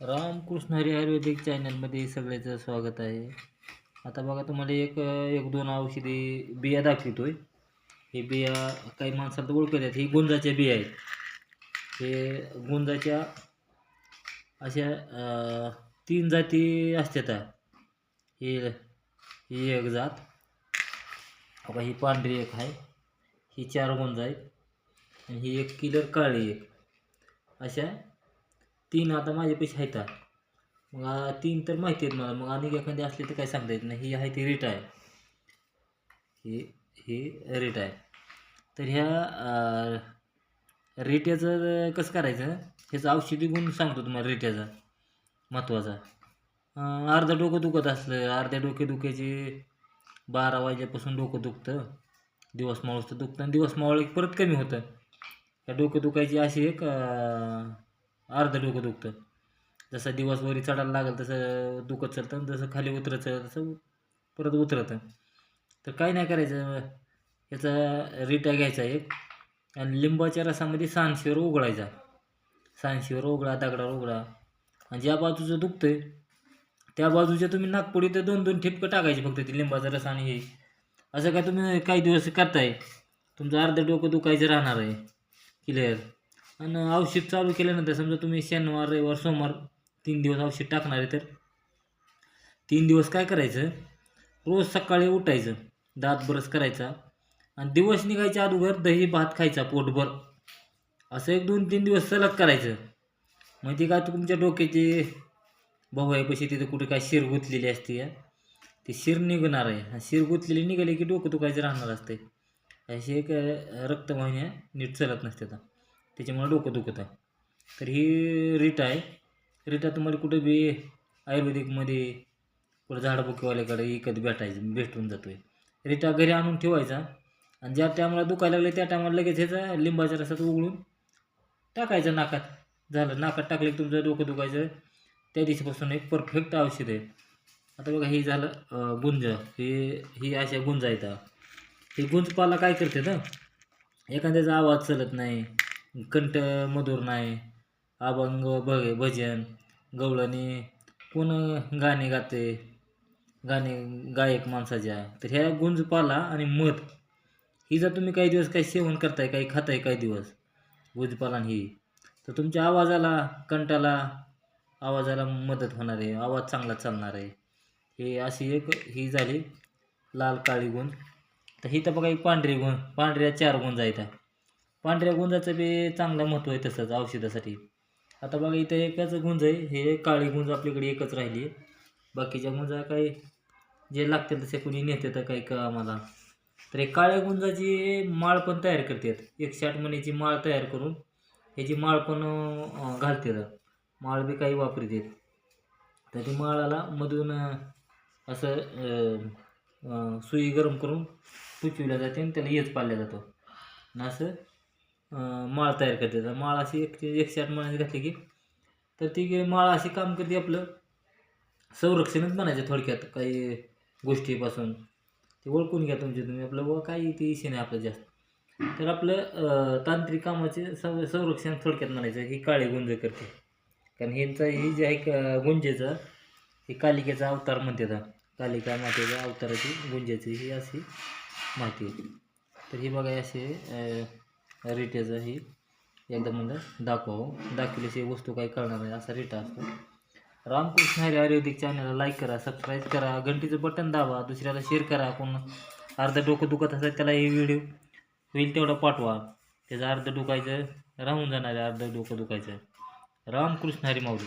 रामकृष्ण हरी आयुर्वेदिक चॅनलमध्ये सगळ्याचं स्वागत आहे. आता बघा तुम्हाला एक एक दोन औषधी बिया दाखवतोय. हे बिया काही माणसाला तर ओळखत आहेत ही गुंजाच्या बिया आहेत. हे गुंजाच्या अशा तीन जाती असतात. ही ही एक जात. बघा ही पांढरी एक आहे. ही चार गुंज आहेत. आणि ही एक किलर काळी एक. अशा तीन आता माझ्यापेक्षा आहेत मग तीन तर माहिती आहेत मला. मग आणि एखादी असली तर काय सांगता येत नाही. ही आहे ती रेट आहे ही ही रेट आहे तर ह्या रेट्याचं कसं करायचं? ह्याचं औषधी गुण सांगतो तुम्हाला रेट्याचा. महत्त्वाचा अर्धं डोकं दुखत असलं अर्ध्या डोके दुखायचे. बारा वाजेपासून डोकं दुखतं. दिवस मावळचं दुखतं. आणि दिवस मावळ एक परत कमी होतं. ह्या डोकं दुखायची अशी एक अर्धं डोकं दुखतं. जसं दिवस वरी चढायला लागेल तसं दुखत चालतं जसं खाली उतरायचं तसं परत उतरतं. तर काय नाही करायचं. याचा रिटा घ्यायचा एक आणि लिंबाच्या रसामध्ये सांशीवर उघडायचा. सांशीवर उघडा दगडावर उघडा. आणि ज्या बाजूचं दुखतं आहे त्या बाजूच्या तुम्ही नागपुडी तर दोन दोन ठिपकं टाकायचे फक्त ते लिंबाचा रस आणि हे. असं काय तुम्ही काही दिवस करताय? तुमचं अर्धं डोकं दुखायचं राहणार आहे. क्लिअर आणि औषध चालू केल्यानंतर समजा तुम्ही शनिवार रविवार सोमवार तीन दिवस औषध टाकणार आहे तर? तीन दिवस काय करायचं? रोज सकाळी उठायचं दात ब्रश करायचा आणि दिवस निघायच्या अगोदर दही भात खायचा पोटभर. असं एक दोन तीन दिवस सलग करायचं. मग ते काय तुमच्या डोक्याची? भवायपाशी तिथं कुठे काय शिर गुंतलेली असते या. ती शिर निघणार आहे. आणि शिर गुंतलेली निघाली की डोकं दुखायचं राहणार असते अशी एक रक्तवाहिन्या नीट चलत नसते आता त्याच्यामुळे डोकं दुखतं तर ही रीट आहे. रिटा तुम्हाला कुठे बी आयुर्वेदिकमध्ये कुठं झाडबुकीवाल्याकडे इकत भेटायचं भेटून जातो आहे रिटा घरी आणून ठेवायचा. आणि ज्या टायमाला दुखायला लागले त्या टायमाला लगेच ह्याचा लिंबाच्या रसात उघडून टाकायचं नाकात. झालं नाकात टाकले की तुमचं डोकं दुखायचं. त्या दिवशीपासून एक परफेक्ट औषध आहे. आता बघा हे झालं गुंज. हे ही अशा गुंज आहेत. गुंजपाला काय करते ना एखाद्याचा आवाज चलत नाही. कंठ मधुर नाही अभंग भग भजन गवळणी कोण गाणे गाते गाणे गायक माणसाच्या. तर ह्या गुंजपाला आणि मध ही जर तुम्ही काही दिवस काही सेवन करताय काही खाताय काही दिवस गुंजपाला ही तर तुमच्या आवाजाला कंठाला आवाजाला मदत होणार आहे आवाज चांगला चालणार आहे. हे अशी एक ही झाली लाल काळी गुंज. तर ही तर बघा एक पांढरी गुण पांढऱ्या चार गुंज आहेत. पांढऱ्या गुंजाचं बी चांगलं महत्त्व आहे तसंच औषधासाठी. आता बघा इथं एकच गुंज आहे. हे काळी गुंज आपल्याकडे एकच राहिली आहे. बाकीच्या गुंजा काही जे लागतील तसे कोणी नेते तर काही का आम्हाला तर हे काळ्या गुंजाची माळ पण तयार करतात. एकशे आठ महिन्याची माळ तयार करून ह्याची माळ पण घालतात. माळ बी काही वापरतात. तर ती माळाला मधून असं सुई गरम करून पुचविल्या जाते आणि त्याला येच पाळल्या जातो. आणि असं माळ तयार करते. माळ अशी एक एकशे आठ माळाची घातली की तर ती माळ अशी काम करते आपलं. संरक्षणच म्हणायचं थोडक्यात काही गोष्टीपासून. ते ओळखून घ्या तुमचे तुम्ही. आपलं व काही ते इशे नाही आपलं जास्त. तर आपलं तांत्रिक कामाचे सं संरक्षण थोडक्यात म्हणायचं की काळे गुंज करते. कारण ह्यांचा ही जे आहे गुंजेचा हे कालिकेचा अवतार म्हणतात कालिका मातेच्या अवताराची गुंजेची ही अशी माहिती आहे. तर ही बघा असे रिटेचं ही एकदा म्हणलं दाखवावं. दाखवल्याशिवाय वस्तू काही कळणार नाही असा रिटा असतो. रामकृष्ण हरी आयुर्वेदिक चॅनलला लाईक करा सबस्क्राईब करा घंटीचं बटन दाबा दुसऱ्याला शेअर करा. कोण अर्धं डोकं दुखत असेल त्याला हे व्हिडिओ होईल तेवढा पाठवा. त्याचं अर्धं दुखायचं राहून जाणार आहे अर्धं डोकं दुखायचं. रामकृष्ण हरी माऊली.